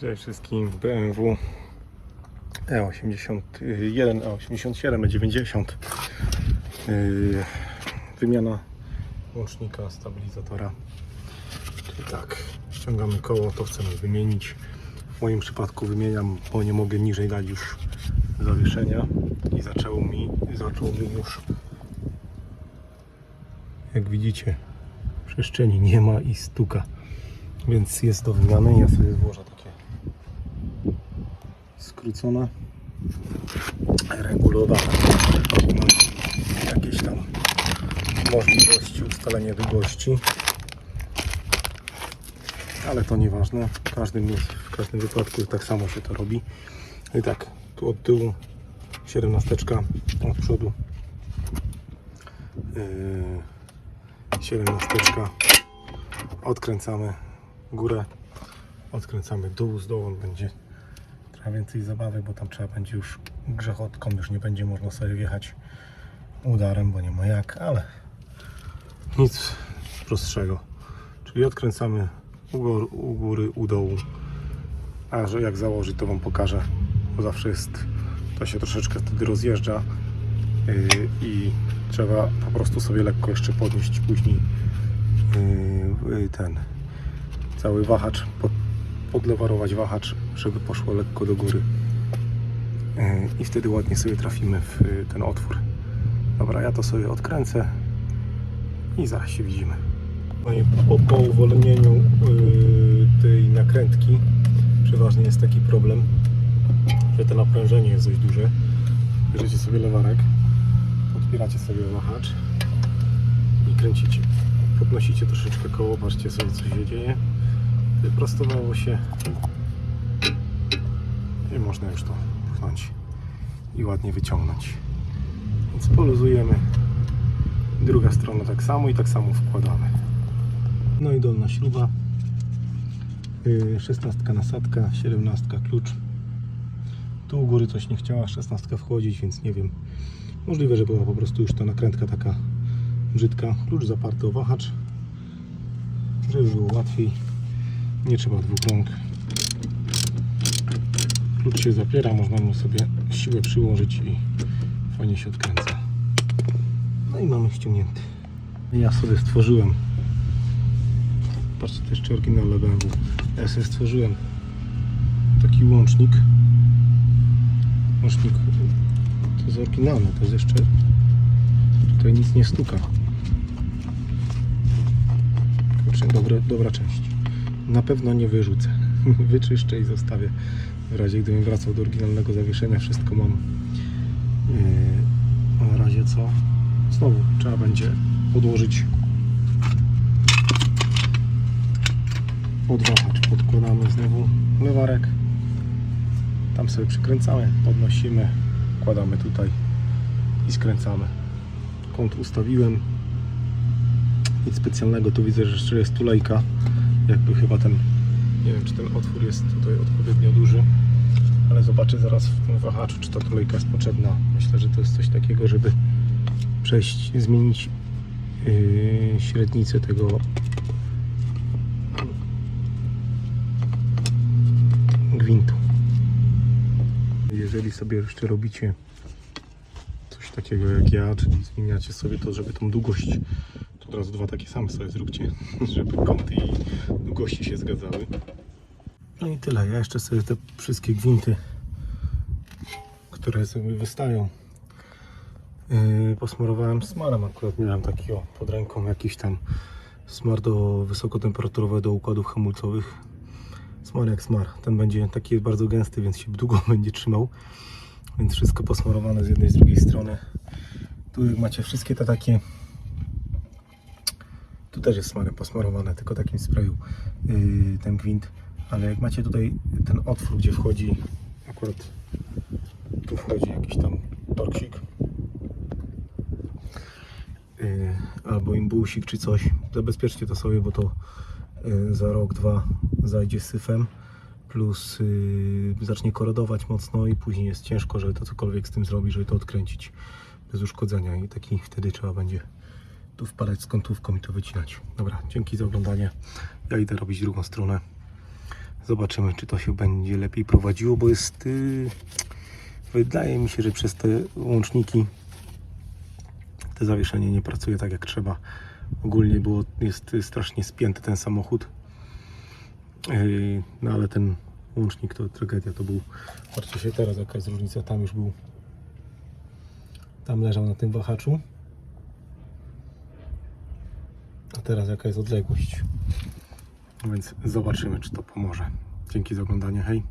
Cześć wszystkim BMW E81, E87, E90 Yy, Wymiana łącznika stabilizatora. Czyli tak, ściągamy koło, to chcemy wymienić. W moim przypadku wymieniam, bo nie mogę niżej dać już zawieszenia. I zaczęło mi, zaczął mi już. Jak widzicie przestrzeni nie ma i stuka. Więc jest do wymiany. Ja sobie złożę regulowane. No, jakieś tam możliwości ustalenia długości. Ale to nieważne. W każdym, w każdym wypadku tak samo się to robi. I tak, tu od tyłu 17, od przodu yy, 17 odkręcamy górę, odkręcamy dół, z dołu będzie trochę więcej zabawy, bo tam trzeba będzie już grzechotką, już nie będzie można sobie wjechać udarem, bo nie ma jak, ale nic prostszego. Czyli odkręcamy u, gór, u góry, u dołu, a że jak założyć to Wam pokażę, bo zawsze jest, to się troszeczkę wtedy rozjeżdża yy, i trzeba po prostu sobie lekko jeszcze podnieść później yy, ten cały wahacz, pod, podlewarować wahacz, żeby poszło lekko do góry Yy, i wtedy ładnie sobie trafimy w yy, ten otwór. Dobra, ja to sobie odkręcę i zaraz się widzimy. Po, po uwolnieniu yy, tej nakrętki przeważnie jest taki problem, że to naprężenie jest dość duże. Bierzecie sobie lewarek, podpieracie sobie wahacz i kręcicie. Podnosicie troszeczkę koło, patrzcie sobie co się dzieje. Wyprostowało się i można już to pchnąć i ładnie wyciągnąć. Więc poluzujemy. Druga strona tak samo i tak samo wkładamy. No i dolna śruba. Yy, 16 nasadka, 17 klucz. Tu u góry coś nie chciała 16 wchodzić, więc nie wiem. Możliwe, że była po prostu już ta nakrętka taka brzydka. Klucz zaparty o wahacz, żeby było łatwiej. Nie trzeba dwóch rąk. Klucz się zapiera, można mu sobie siłę przyłożyć i fajnie się odkręca. No i mamy ściągnięty. Ja sobie stworzyłem. Patrzcie, to jeszcze oryginalne BMW. Ja sobie stworzyłem taki łącznik. Łącznik to jest oryginalny, to jest jeszcze tutaj nic nie stuka. Kurczę, dobre, dobra część. Na pewno nie wyrzucę. Wyczyszczę i zostawię. W razie gdybym wracał do oryginalnego zawieszenia, wszystko mam. Yy, a na razie co? Znowu trzeba będzie podłożyć podwahacz. Podkładamy znowu lewarek. Tam sobie przykręcamy, podnosimy, kładamy tutaj i skręcamy. Kąt ustawiłem. Nic specjalnego, tu widzę, że jeszcze jest tulejka. Jakby chyba ten, nie wiem czy ten otwór jest tutaj odpowiednio duży, ale zobaczę zaraz w tym wahaczu, czy ta tulejka jest potrzebna. Myślę, że to jest coś takiego, żeby przejść, zmienić yy, średnicę tego gwintu. Jeżeli sobie jeszcze robicie coś takiego jak ja, czyli zmieniacie sobie to, żeby tą długość, to od razu dwa takie same sobie zróbcie, żeby kąty i długości się zgadzały. No i tyle. Ja jeszcze sobie te wszystkie gwinty, które sobie wystają, yy, posmarowałem smarem. Akurat miałem taki o, pod ręką jakiś tam smar do wysokotemperaturowy do układów hamulcowych. Smar jak smar. Ten będzie taki jest bardzo gęsty, więc się długo będzie trzymał. Więc wszystko posmarowane z jednej z drugiej strony. Tu macie wszystkie te takie. Tu też jest smarem posmarowane, tylko takim sprayu yy, ten gwint. Ale jak macie tutaj ten otwór, gdzie wchodzi akurat tu wchodzi jakiś tam torksik yy, albo imbusik czy coś, zabezpieczcie to sobie, bo to yy, za rok, dwa zajdzie syfem plus yy, zacznie korodować mocno i później jest ciężko, żeby to cokolwiek z tym zrobić, żeby to odkręcić bez uszkodzenia i taki wtedy trzeba będzie tu wpadać z kątówką i to wycinać. Dobra, dzięki za oglądanie. Ja idę robić drugą stronę. Zobaczymy, czy to się będzie lepiej prowadziło, bo jest. Yy, wydaje mi się, że przez te łączniki te zawieszenie nie pracuje tak jak trzeba. Ogólnie było, jest y, strasznie spięty ten samochód. Yy, no ale ten łącznik to tragedia to był. Patrzcie się teraz jaka jest różnica. Tam już był. Tam leżał na tym wahaczu. A teraz jaka jest odległość. Więc zobaczymy, czy to pomoże. Dzięki za oglądanie. Hej.